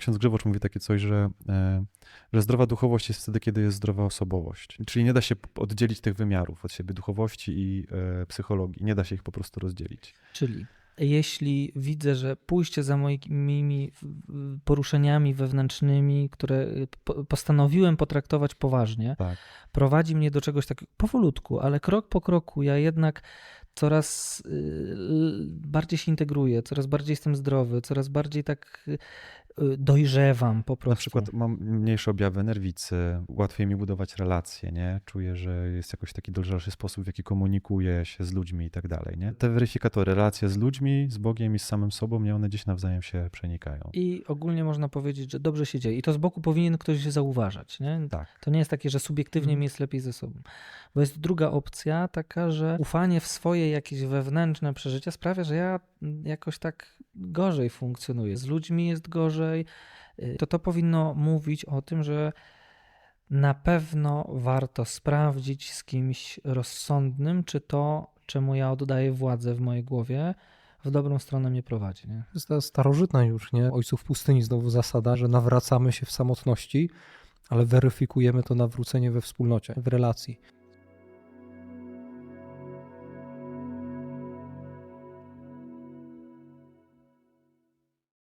ksiądz Grzywocz mówi takie coś, że, e, że zdrowa duchowość jest wtedy, kiedy jest zdrowa osobowość. Czyli nie da się oddzielić tych wymiarów od siebie, duchowości i e, psychologii. Nie da się ich po prostu rozdzielić. Czyli jeśli widzę, że pójście za moimi poruszeniami wewnętrznymi, które po- postanowiłem potraktować poważnie, Tak. prowadzi mnie do czegoś takiego powolutku, ale krok po kroku ja jednak coraz y, bardziej się integruję, coraz bardziej jestem zdrowy, coraz bardziej tak y, dojrzewam po prostu. Na przykład mam mniejsze objawy nerwicy, łatwiej mi budować relacje, nie? Czuję, że jest jakoś taki dojrzalszy sposób, w jaki komunikuję się z ludźmi i tak dalej, nie? Te weryfikatory, relacje z ludźmi, z Bogiem i z samym sobą, nie? One gdzieś nawzajem się przenikają. I ogólnie można powiedzieć, że dobrze się dzieje. I to z boku powinien ktoś zauważać. Nie? Tak. To nie jest takie, że subiektywnie mi jest lepiej ze sobą. Bo jest druga opcja, taka, że ufanie w swoje jakieś wewnętrzne przeżycia sprawia, że ja jakoś tak gorzej funkcjonuję. Z ludźmi jest gorzej. Y, To to powinno mówić o tym, że na pewno warto sprawdzić z kimś rozsądnym, czy to, czemu ja oddaję władzę w mojej głowie, w dobrą stronę mnie prowadzi. Nie? To jest ta starożytna już, nie? Ojców pustyni znowu zasada, że nawracamy się w samotności, ale weryfikujemy to nawrócenie we wspólnocie, w relacji.